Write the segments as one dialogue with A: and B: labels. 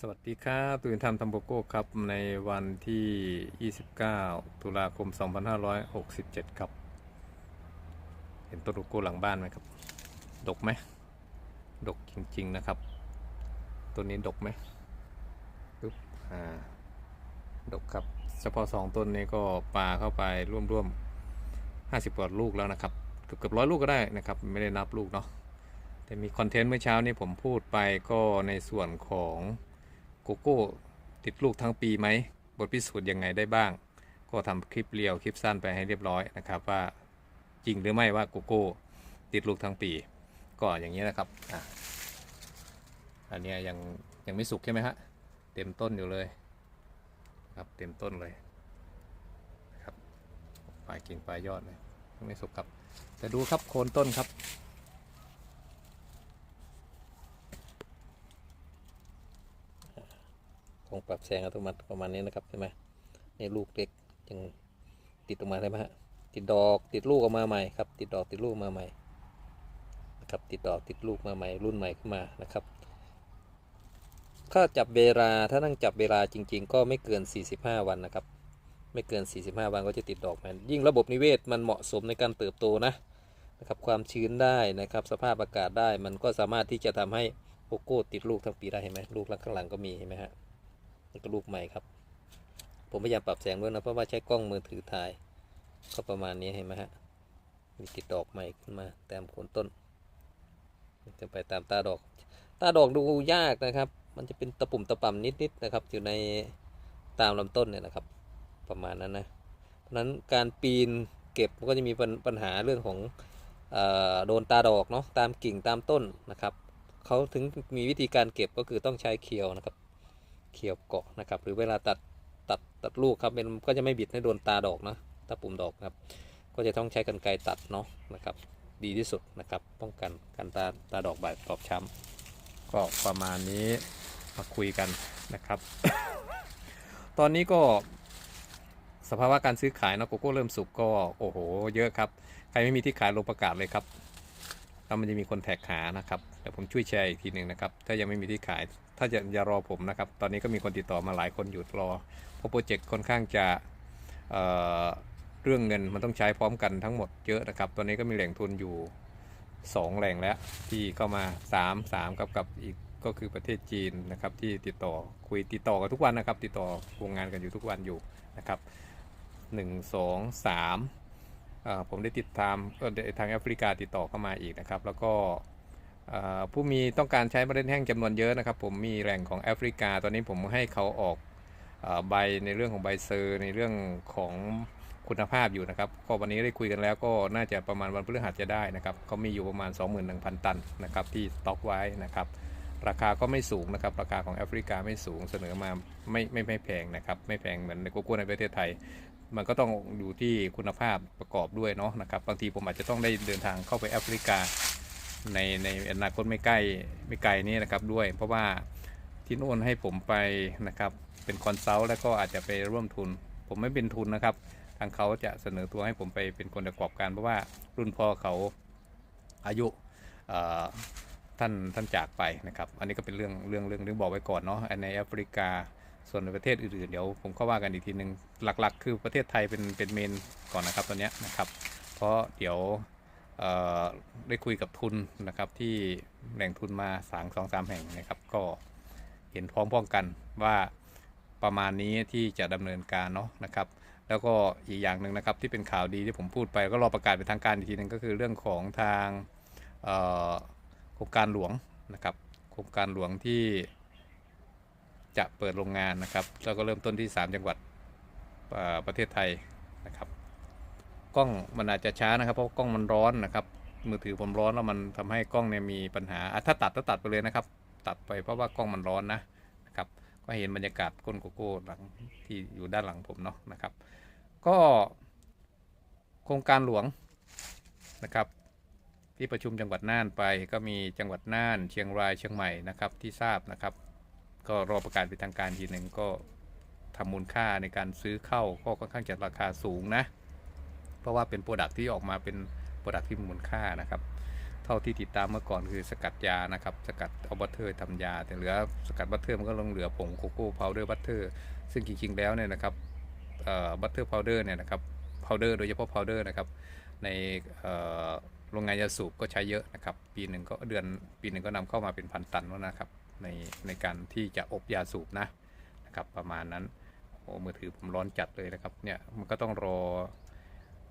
A: สวัสดีครับตื่นทำทำโบโก้ครับ ในวันที่ 29 ตุลาคม 2567 ครับ เห็นต้นโกโก้หลังบ้านไหมครับ ดกไหม ดกจริง ๆ นะครับต้นนี้ดกไหมปึ๊บอ่า ดกครับ เฉพาะสองต้นนี้ก็ปลาเข้าไปร่วมๆ 50กว่าลูกแล้วนะครับเกือบร้อยลูกก็ได้นะครับ ไม่ได้นับลูกเนาะ แต่มีคอนเทนต์เมื่อเช้านี้ผมพูดไปก็ในส่วนของ โกโก้ติดลูกทั้งปีไหมบทพิสูจน์ยังไงได้บ้าง ก็ทำคลิปเรียวคลิปสั้นไปให้เรียบร้อยนะครับว่าจริงหรือไม่ว่าโกโก้ติดลูกทั้งปี ก็อย่างนี้นะครับอะอันนี้ยังยังไม่สุกใช่ไหมฮะเต็มต้นอยู่เลยครับเต็มต้นเลยครับปลายกิ่งปลายยอดเลยยังไม่สุกครับแต่ดูครับโคนต้นครับ งปรับแสงอัตโนมัติประมาณนี้นะครับใช่ไหมนี่ลูกเล็กยังติดออกมาใช่ไหมฮะติดดอกติดลูกออกมาใหม่ครับติดดอกติดลูกมาใหม่นะครับติดดอกติดลูกมาใหม่รุ่นใหม่ขึ้นมานะครับถ้าจับเวลาถ้านั่งจับเวลาจริง ๆ ก็ไม่เกิน 45 วันนะครับ ไม่เกิน 45 วันก็จะติดดอกมันยิ่งระบบนิเวศมันเหมาะสมในการเติบโตนะนะครับความชื้นได้นะครับสภาพอากาศได้มันก็สามารถที่จะทำให้โกโก้ติดลูกทั้งปีได้เห็นไหมลูกข้างหลังก็มีเห็นไหมฮะ ก็ลูกใหม่ครับ ผมพยายามปรับแสงด้วยนะเพราะว่าใช้กล้องมือถือถ่าย ก็ประมาณนี้เห็นไหมฮะมีติดดอกใหม่ขึ้นมาแตามโคนต้นจะไปตามตาดอก ตาดอกดูยากนะครับ มันจะเป็นตะปุ่มตะป่ำนิดๆนะครับ อยู่ในตามลำต้นเนี่ยนะครับ ประมาณนั้นนะเพราะฉะนั้นการปีนเก็บก็จะมีปัญหาเรื่องของโดนตาดอกเนาะตามกิ่งตามต้นนะครับเขาถึงมีวิธีการเก็บก็คือต้องใช้เคียวนะครับ เขียวเกาะนะครับ หรือเวลาตัดตัดตัดลูกครับมันก็จะไม่บิดให้โดนตาดอกนะตาปุ่มดอกครับ ก็จะต้องใช้กันไกรตัดเนาะนะครับ ดีที่สุดนะครับ ป้องกันการตาตาดอกบาดตอบช้ำก็ประมาณนี้มาคุยกันนะครับ ตอนนี้ก็สภาวะการซื้อขายเนาะโกโก้เริ่มสุกก็โอ้โห เยอะครับ ใครไม่มีที่ขายลงประกาศเลยครับแล้วมันจะมีคนแท็กหานะครับเดี๋ยวผมช่วยแชร์อีกทีหนึ่งนะครับ ถ้ายังไม่มีที่ขาย ถ้าจะอย่ารอผมนะครับ ตอนนี้ก็มีคนติดต่อมาหลายคนอยู่รอ เพราะโปรเจกต์ค่อนข้างจะเเรื่องเงินมันต้องใช้พร้อมกันทั้งหมดเยอะนะครับ ตอนนี้ก็มีแหล่งทุนอยู่ 2 แหล่งแล้วที่เข้ามา 3 3กับกับอีกก็คือประเทศจีนนะครับที่ติดต่อคุยติดต่อกันทุกวันนะครับ ติดต่อวงงานกันอยู่ทุกวันอยู่นะครับ1 2 3เอ่อผมได้ติดตามทางแอฟริกาติดต่อเข้ามาอีกนะครับ แล้วก็ ผู้มีต้องการใช้เมล็ดแห้งจำนวนเยอะนะครับ ผมมีแหล่งของแอฟริกา ตอนนี้ผมให้เขาออกใบในเรื่องของใบเซอร์ในเรื่องของคุณภาพอยู่นะครับก็วันนี้ได้คุยกันแล้วก็น่าจะประมาณวันพฤหัสจะได้นะครับเขามีอยู่ประมาณ 21,000 ตันนะครับที่สต็อกไว้นะครับราคาก็ไม่สูงนะครับราคาของแอฟริกาไม่สูงเสนอมาไม่ไม่ไม่แพงนะครับไม่แพงเหมือนในโกโก้ในประเทศไทย มันก็ต้องอยู่ที่คุณภาพประกอบด้วยเนาะนะครับบางทีผมอาจจะต้องได้เดินทางเข้าไปแอฟริกา ในในอนาคตไม่ใกล้ไม่ไกลนี้นะครับด้วย เพราะว่าที่โน่นให้ผมไปนะครับเป็นคอนซัลท์แล้วก็อาจจะไปร่วมทุน ผมไม่เป็นทุนนะครับ ทางเขาจะเสนอตัวให้ผมไปเป็นคนประกอบการ เพราะว่ารุ่นพ่อเขาอายุท่านท่านจากไปนะครับ อันนี้ก็เป็นเรื่องเรื่องเรื่องเรื่องบอกไว้ก่อนเนาะในแอฟริกาส่วนในประเทศอื่นๆเดี๋ยวผมก็ว่ากันอีกทีหนึ่งหลักๆ คือประเทศไทยเป็นเป็นเมนก่อนนะครับตอนนี้นะครับ เพราะเดี๋ยว ได้คุยกับทุนนะครับที่แหล่งทุนมาสางสองสามแห่งนะครับ ก็เห็นพร้อมพ้องกันว่าประมาณนี้ที่จะดำเนินการเนาะนะครับ แล้วก็อีกอย่างหนึ่งนะครับที่เป็นข่าวดีที่ผมพูดไป ก็รอประกาศเป็นทางการอีกทีหนึงก็คือเรื่องของทางโครงการหลวงนะครับ โครงการหลวงที่จะเปิดโรงงานนะครับ แล้วก็เริ่มต้นที่ 3 จังหวัดประเทศไทยนะครับ กล้องมันอาจจะช้านะครับ เพราะกล้องมันร้อนนะครับ มือถือผมร้อนแล้วมันทำให้กล้องเนี่ยมีปัญหาถ้าตัดก็ตัดไปเลยนะครับ ตัดไปเพราะว่ากล้องมันร้อนนะนะครับ ก็เห็นบรรยากาศก้นโกโก้หลังที่อยู่ด้านหลังผมเนาะนะครับ ก็โครงการหลวงนะครับที่ประชุมจังหวัดน่านไปก็มีจังหวัดน่าน เชียงรายเชียงใหม่นะครับที่ทราบนะครับ ก็รอประกาศเป็นทางการทีหนึ่งก็ทำมูลค่าในการซื้อเข้าก็ค่อนข้างจะราคาสูงนะ เพราะว่าเป็นโปรดักที่ออกมาเป็นโปรดักที่มีมูลค่านะครับ
B: เท่าที่ติดตามเมื่อก่อนคือสกัดยานะครับ สกัดเอาบัตเตอร์ทำยา แต่เหลือสกัดบัตเตอร์มันก็ลงเหลือผงโกโก้พาวเดอร์บัตเตอร์ซึ่งจริงๆแล้วเนี่ยนะครับบัตเตอร์พาวเดอร์เนี่ยนะครับพาวเดอร์โดยเฉพาะพาวเดอร์นะครับในโรงงานยาสูบก็ใช้เยอะนะครับ ปีหนึ่งก็เดือนปีหนึ่งก็นำเข้ามาเป็นพันตันแล้วนะครับ ในในการที่จะอบยาสูบนะนะครับประมาณนั้นโอ้มือถือผมร้อนจัดเลยนะครับเนี่ยมันก็ต้องรอ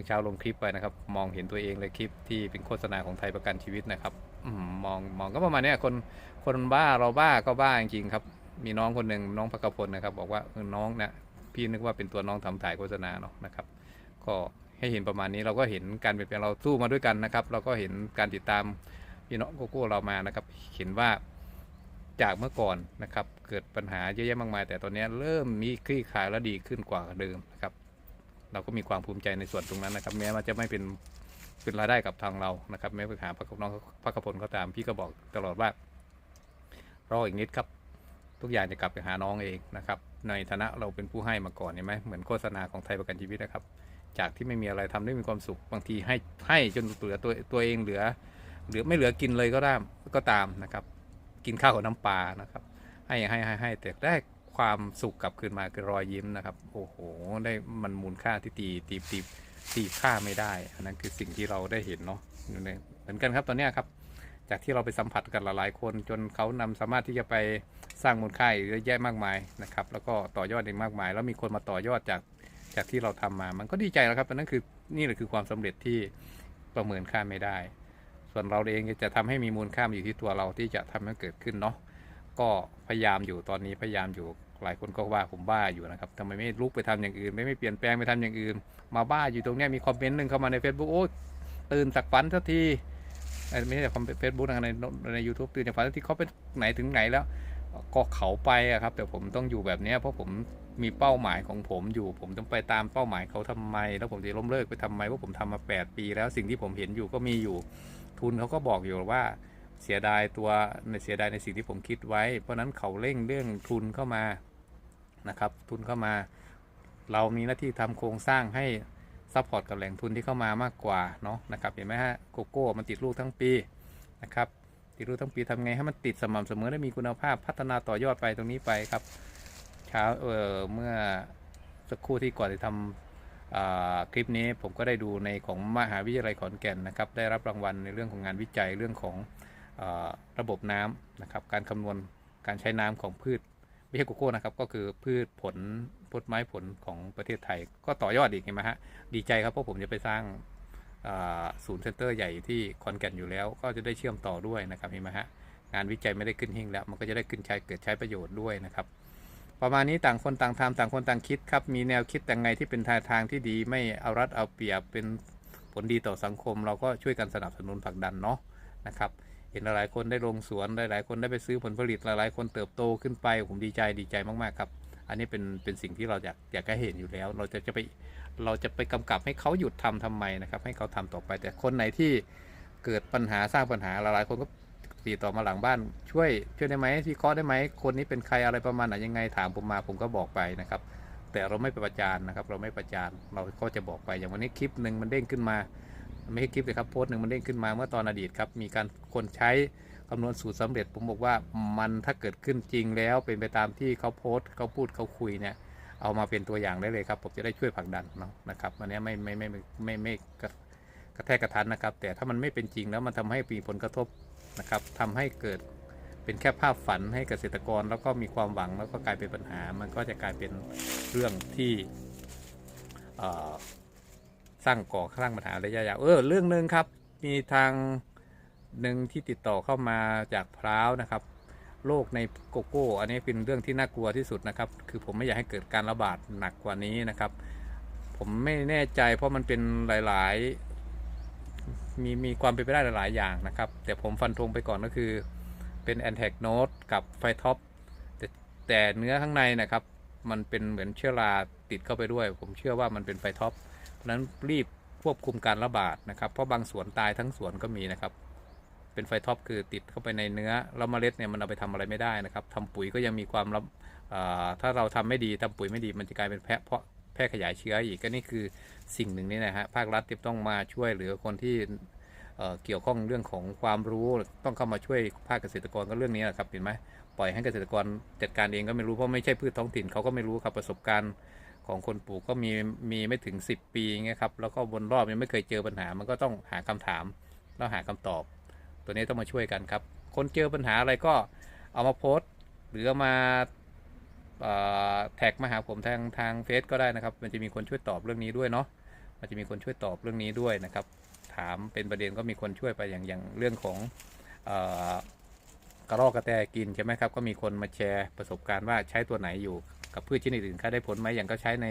B: มื่อเช้าลงคลิปไปนะครับ มองเห็นตัวเองเลยคลิปที่เป็นโฆษณาของไทยประกันชีวิตนะครับมองมองก็ประมาณนี้คนคนบ้าเราบ้าก็บ้าจริงครับ มีน้องคนหนึ่งน้องพักกพลนะครับ บอกว่าน้องเนี่ยพี่นึกว่าเป็นตัวน้องทำถ่ายโฆษณาเนาะนะครับ ก็ให้เห็นประมาณนี้เราก็เห็นการเปลี่ยนแปลงเราสู้มาด้วยกันนะครับ เราก็เห็นการติดตามพี่น้องโกโก้เรามานะครับ เห็นว่าจากเมื่อก่อนนะครับ เกิดปัญหาเยอะแยะมากมาย แต่ตอนนี้เริ่มมีคลี่คลายและดีขึ้นกว่าเดิมนะครับ เราก็มีความภูมิใจในส่วนตรงนั้นนะครับ แม้มันจะไม่เป็นเป็นรายได้กับทางเรานะครับแม้ไปหาพักน้องพักกพลก็ตามพี่ก็บอกตลอดว่ารออีกนิดครับ ทุกอย่างจะกลับไปหาน้องเองนะครับ ในฐานะเราเป็นผู้ให้มาก่อนเห็นไหมเหมือนโฆษณาของไทยประกันชีวิตนะครับ จากที่ไม่มีอะไรทำได้มีความสุขบางทีให้ให้จนเหลือตัวตัวเองเหลือเหลือไม่เหลือกินเลยก็ได้ก็ตามนะครับ กินข้าวกับน้ำปลานะครับ ให้ให้ให้ให้แต่ได้ ความสุขกลับคืนมาคือรอยยิ้มนะครับ โอ้โห ได้มันมูลค่าที่ตีตีตีตีค่าไม่ได้ อันนั้นคือสิ่งที่เราได้เห็นเนาะเหมือนกันครับตอนนี้ครับ จากที่เราไปสัมผัสกันหลายๆคนจนเขานำสามารถที่จะไปสร้างมูลค่าเยอะแยะมากมายนะครับ แล้วก็ต่อยอดอีกมากมาย แล้วมีคนมาต่อยอดจากจากที่เราทำมา มันก็ดีใจแล้วครับอันนั้นคือนี่แหละคือความสำเร็จที่ประเมินค่าไม่ได้ ส่วนเราเองจะทำให้มีมูลค่าอยู่ที่ตัวเราที่จะทำให้เกิดขึ้นเนาะ ก็พยายามอยู่ตอนนี้พยายามอยู่หลายคนก็ว่าผมบ้าอยู่นะครับทำไมไม่ลุกไปทำอย่างอื่น ไม่ไม่เปลี่ยนแปลงไปทำอย่างอื่น มาบ้าอยู่ตรงนี้มีคอมเมนต์หนึ่งเข้ามาใน Facebook โอ้ตื่นจากฝันสักทีไม่ใช่คอมเฟซบุ๊กนะในในยูทูบตื่นจากฝันสักทีเขาไปไหนถึงไหนแล้ว ก็เขาไปอะครับแต่ผมต้องอยู่แบบนี้เพราะผมมีเป้าหมายของผมอยู่ ผมต้องไปตามเป้าหมายเขาทำไม แล้วผมจะล้มเลิกไปทำไมเพราะผมทำมา 8 ปี แล้วสิ่งที่ผมเห็นอยู่ก็มีอยู่ทุนเขาก็บอกอยู่ว่า เสียดายตัวในเสียดายในสิ่งที่ผมคิดไว้ เพราะนั้นเขาเร่งเรื่องทุนเข้ามานะครับทุนเข้ามา เรามีหน้าที่ทำโครงสร้างให้ซัพพอร์ตกับแหล่งทุนที่เข้ามามากกว่าเนาะนะครับเห็นไหมฮะโกโก้มันติดลูกทั้งปีนะครับติดลูกทั้งปีทำไงให้มันติดสม่ำเสมอและมีคุณภาพพัฒนาต่อยอดไปตรงนี้ไปครับเช้าเออเมื่อสักครู่ที่ก่อนจะทำคลิปนี้ผมก็ได้ดูในของมหาวิทยาลัยขอนแก่นนะครับได้รับรางวัลในเรื่องของงานวิจัยเรื่องของ ระบบน้ำนะครับ การคำนวณการใช้น้ำของพืชไม่ใช่โกโก้นะครับ ก็คือพืชผลพืชไม้ผลของประเทศไทย ก็ต่อยอดอีกเห็นไหมฮะดีใจครับเพราะผมจะไปสร้างศูนย์เซ็นเตอร์ใหญ่ที่ขอนแก่นอยู่แล้ว ก็จะได้เชื่อมต่อด้วยนะครับเห็นไหมฮะงานวิจัยไม่ได้ขึ้นหิ้งแล้ว มันก็จะได้ขึ้นใช้เกิดใช้ประโยชน์ด้วยนะครับ ประมาณนี้ต่างคนต่างทำต่างคนต่างคิดครับ มีแนวคิดแต่งไงที่เป็นทางทางที่ดีไม่เอารัดเอาเปรียบเป็นผลดีต่อสังคม เราก็ช่วยกันสนับสนุนผลักดันเนาะนะครับ เห็นหลายๆคนได้ลงสวนหลายๆคนได้ไปซื้อผลผลิตหลายๆ คนเติบโตขึ้นไปผมดีใจดีใจมากๆครับ อันนี้เป็นเป็นสิ่งที่เราอยากอยากให้เห็นอยู่แล้ว เราจะจะไปเราจะไปกำกับให้เขาหยุดทำทำไมนะครับให้เขาทำต่อไป แต่คนไหนที่เกิดปัญหาสร้างปัญหาหลายๆคนก็ติดต่อมาหลังบ้านช่วยช่วยได้ไหมที่เคาะได้ไหมคนนี้เป็นใครอะไรประมาณไหนยังไงถามผมมาผมก็บอกไปนะครับ แต่เราไม่ไปประจานนะครับ เราไม่ประจานเราก็จะบอกไปอย่างวันนี้คลิปหนึ่งมันเด้งขึ้นมา ไม่ใช่คลิปเลยครับโพสต์หนึ่งมันเด้งขึ้นมาเมื่อตอนอดีตครับมีการคนใช้คำนวณสูตรสำเร็จผมบอกว่ามันถ้าเกิดขึ้นจริงแล้วเป็นไปตามที่เขาโพสต์เขาพูดเขาคุยเนี่ยเอามาเป็นตัวอย่างได้เลยครับ ผมจะได้ช่วยผลักดันเนาะนะครับอันนี้ไม่ไม่ไม่ไม่ไม่ไม่กระแทกกระทันนะครับ แต่ถ้ามันไม่เป็นจริงแล้วมันทำให้มีผลกระทบนะครับทำให้เกิดเป็นแค่ภาพฝันให้เกษตรกรแล้วก็มีความหวังแล้วก็กลายเป็นปัญหา มันก็จะกลายเป็นเรื่องที่ สร้างก่อสร้างปัญหาระยะยาวเออเรื่องหนึ่งครับ มีทางหนึ่งที่ติดต่อเข้ามาจากพร้าวนะครับโรคในโกโก้ อันนี้เป็นเรื่องที่น่ากลัวที่สุดนะครับ คือผมไม่อยากให้เกิดการระบาดหนักกว่านี้นะครับ ผมไม่แน่ใจเพราะมันเป็นหลาย ๆ มีมีความเป็นไปได้หลาย ๆ อย่างนะครับ แต่ผมฟันธงไปก่อนก็คือเป็น a n t a c n o d e กับไฟท็อปแต่แต่เนื้อข้างในนะครับ มันเป็นเหมือนเชื้อราติดเข้าไปด้วย ผมเชื่อว่ามันเป็นไฟท็อป นั้นรีบควบคุมการระบาดนะครับเพราะบางสวนตายทั้งสวนก็มีนะครับ เป็นไฟท็อปคือติดเข้าไปในเนื้อแล้วเมล็ดเนี่ยมันเอาไปทำอะไรไม่ได้นะครับทำปุ๋ยก็ยังมีความรับถ้าเราทำไม่ดีทำปุ๋ยไม่ดีมันจะกลายเป็นแพะเพาะแพร่ขยายเชื้ออีกก็นี่คือสิ่งหนึ่งนี่นะฮะภาครัฐที่ต้องมาช่วยเหลือคนที่เเกี่ยวข้องเรื่องของความรู้ต้องเข้ามาช่วยภาคเกษตรกรก็เรื่องนี้แหละครับเห็นไหมปล่อยให้เกษตรกรจัดการเองก็ไม่รู้เพราะไม่ใช่พืชท้องถิ่นเขาก็ไม่รู้ครับประสบการณ์ ของคนปลูกก็มีมีไม่ถึง 10 ปีเงี้ยครับแล้วก็บนรอบยังไม่เคยเจอปัญหา มันก็ต้องหาคำถามแล้วหาคำตอบ ตัวนี้ต้องมาช่วยกันครับ คนเจอปัญหาอะไรก็เอามาโพสต์หรือเอามาแท็กมาหาผมทางทางเฟซก็ได้นะครับ มันจะมีคนช่วยตอบเรื่องนี้ด้วยเนาะมันจะมีคนช่วยตอบเรื่องนี้ด้วยนะครับ ถามเป็นประเด็นก็มีคนช่วยไปอย่างอย่างเรื่องของอกระรอกกระแตกินใช่ไหมครับ ก็มีคนมาแชร์ประสบการณ์ว่าใช้ตัวไหนอยู่ กับพืชชนิดอื่นค่าได้ผลไหมอย่างก็ใช้ใน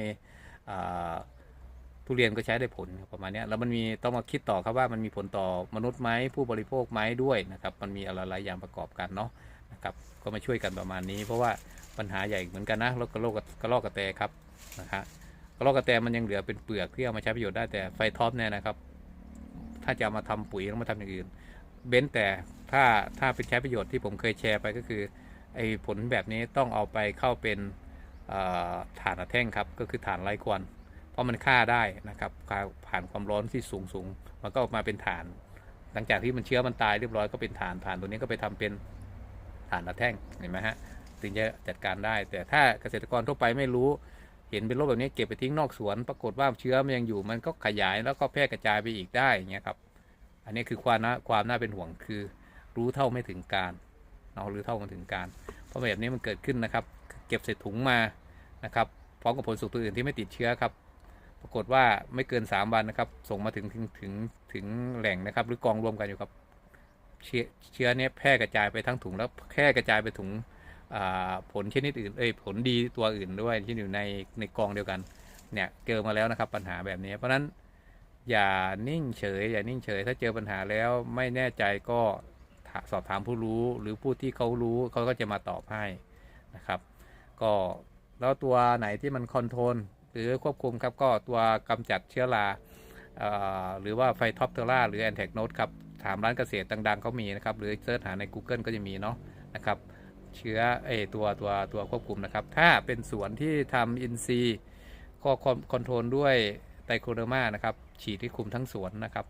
B: ทุเรียนก็ใช้ได้ผลประมาณนี้แล้วมันมีต้องมาคิดต่อครับว่ามันมีผลต่อมนุษย์ไหมผู้บริโภคไหมด้วยนะครับมันมีอะไรหลายอย่างประกอบกันเนาะนะครับก็มาช่วยกันประมาณนี้ เพราะว่าปัญหาใหญ่เหมือนกันนะแล้วกระโรกกระรอกกระแตครับนะฮะกระรอกกระแตมันยังเหลือเป็นเปลือกที่เอามาใช้ประโยชน์ได้แต่ไฟท็อปเนี่ยนะครับ ถ้าจะามาทำปุ๋ยต้องมาทำอย่างอื่นเบ้นแต่ถ้าถ้าเป็นใช้ประโยชน์ที่ผมเคยแชร์ไปก็คือไอ้ผลแบบนี้ต้องเอาไปเข้าเป็น เอ่อถ่านแท่งครับก็คือถ่านไร้ควันเพราะมันฆ่าได้นะครับผ่านความร้อนที่สูงสูงมันก็ออกมาเป็นถ่าน หลังจากที่มันเชื้อมันตายเรียบร้อยก็เป็นถ่านถ่านตัวนี้ก็ไปทำเป็นถ่านแท่งเห็นไหมฮะถึงจะจัดการได้ แต่ถ้าเกษตรกรทั่วไปไม่รู้เห็นเป็นโรคแบบนี้เก็บไปทิ้งนอกสวน ปรากฏว่าเชื้อมันยังอยู่มันก็ขยายแล้วก็แพร่กระจายไปอีกได้เงี้ยครับ อันนี้คือความน่าความน่าเป็นห่วงคือ รู้เท่าไม่ถึงการเนาะรู้เท่าไม่ถึงการ เพราะแบบนี้มันเกิดขึ้นนะครับ เก็บใส่ถุงมานะครับพร้อมกับผลสุกตัวอื่นที่ไม่ติดเชื้อครับ ปรากฏว่าไม่เกิน 3 วันนะครับ ส่งมาถึงถึงถึงถึงแหล่งนะครับ หรือกองรวมกันอยู่ครับเชื้อเชื้อเนี้ยแพร่กระจายไปทั้งถุงแล้วแพร่กระจายไปถุงอ่าผลชนิดอื่นเอ้ยผลดีตัวอื่นด้วยที่อยู่ในในกองเดียวกันเนี่ยเจอมาแล้วนะครับปัญหาแบบนี้ เพราะฉะนั้นอย่านิ่งเฉย อย่านิ่งเฉย ถ้าเจอปัญหาแล้วไม่แน่ใจก็สอบถามผู้รู้หรือผู้ที่เขารู้เขาก็จะมาตอบให้นะครับ ก็แล้วตัวไหนที่มันคอนโทรลหรือควบคุมครับก็ตัวกำจัดเชื้อราหรือว่าไฟท็อปเทอร่าหรือแอนแทกโนดครับถามร้านเกษตรดังๆเขามีนะครับ หรือเสิร์ชหาใน Google ก็จะมีเนาะนะครับ เชื้อเอตัวตัวตัวควบคุมนะครับ ถ้าเป็นสวนที่ทำอินซีก็คอนโทรลด้วยไตโคเดอร์มานะครับ ฉีดที่คุมทั้งสวนนะครับ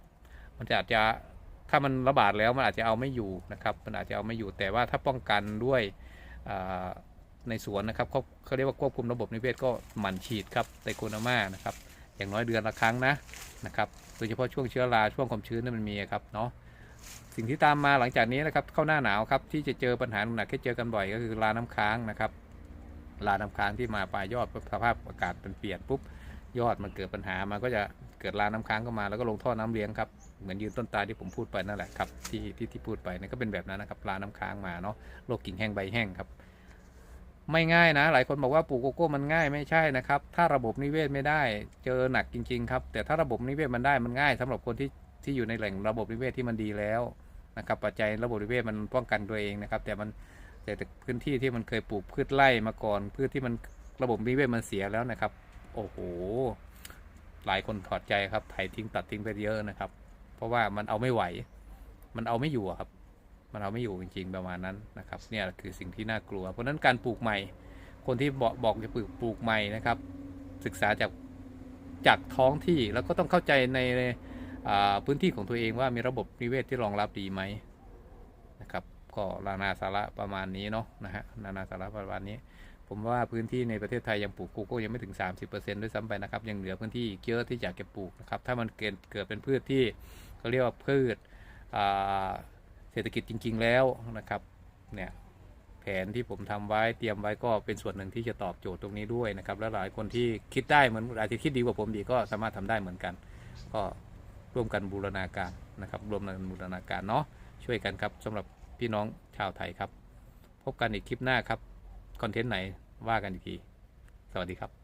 B: มันจะอาจจะถ้ามันระบาดแล้วมันอาจจะเอาไม่อยู่นะครับ มันอาจจะเอาไม่อยู่แต่ว่าถ้าป้องกันด้วยอ ในสวนนะครับเขาเขาเรียกว่าควบคุมระบบนิเวศก็หมั่นฉีดครับไตโคเดอร์มานะครับอย่างน้อยเดือนละครั้งนะนะครับโดยเฉพาะช่วงเชื้อราช่วงความชื้นนั้นมันมีครับเนาะสิ่งที่ตามมาหลังจากนี้นะครับเข้าหน้าหนาวครับที่จะเจอปัญหาหนักที่เจอกันบ่อยก็คือลาน้ำค้างนะครับลาน้ำค้างที่มาปลายยอดสภาพอากาศเป็นเปลี่ยนปุ๊บยอดมันเกิดปัญหามันก็จะเกิดลาน้ำค้างเข้ามาแล้วก็ลงท่อน้ำเลี้ยงครับเหมือนยืนต้นตาที่ผมพูดไปนั่นแหละครับที่ที่ที่พูดไปนั่นก็เป็นแบบนั้นนะครับลาน้ำค้างมาเนาะโรคกิ่งแห้งใบแห้งครับ ไม่ง่ายนะ หลายคนบอกว่าปลูกโกโก้มันง่ายไม่ใช่นะครับ ถ้าระบบนิเวศไม่ได้เจอหนักจริง ๆ ครับ แต่ถ้าระบบนิเวศมันได้มันง่ายสำหรับคนที่ที่อยู่ในแหล่งระบบนิเวศที่มันดีแล้วนะครับปัจจัยระบบนิเวศมันป้องกันตัวเองนะครับ แต่มันแต่พื้นที่ที่มันเคยปลูกพืชไร่มาก่อนพืชที่มันระบบนิเวศมันเสียแล้วนะครับ โอ้โห หลายคนถอดใจครับไถทิ้งตัดทิ้งไปเยอะนะครับ เพราะว่ามันเอาไม่ไหว มันเอาไม่อยู่ครับ มันเอาไม่อยู่จริงๆประมาณนั้นนะครับเนี่ยคือสิ่งที่น่ากลัว เพราะฉะนั้นการปลูกใหม่ คนที่บอกบอกจะปลูกปลูกใหม่นะครับ ศึกษาจากจากท้องที่แล้วก็ต้องเข้าใจในพื้นที่ของตัวเองว่ามีระบบนิเวศที่รองรับดีไหมนะครับก็นานาสาระประมาณนี้เนาะนะฮะนานาสาระประมาณนี้ ผมว่าพื้นที่ในประเทศไทยยังปลูกโกโก้ยังไม่ถึง 30%ด้วยซ้ำไปนะครับ ยังเหลือพื้นที่อีกเยอะที่อยากจะปลูกนะครับถ้ามันเกิดเกิดเป็นพืชที่เขาเรียกว่าพืชอ่า เศรษฐกิจจริง ๆ แล้วนะครับเนี่ยแผนที่ผมทำไว้เตรียมไว้ก็เป็นส่วนหนึ่งที่จะตอบโจทย์ตรงนี้ด้วยนะครับ และหลายคนที่คิดได้เหมือนอาจจะคิดดีกว่าผมดีก็สามารถทำได้เหมือนกัน ก็ร่วมกันบูรณาการนะครับร่วมกันบูรณาการเนาะช่วยกันครับสำหรับพี่น้องชาวไทยครับ พบกันอีกคลิปหน้าครับคอนเทนต์ไหนว่ากันอีกที สวัสดีครับ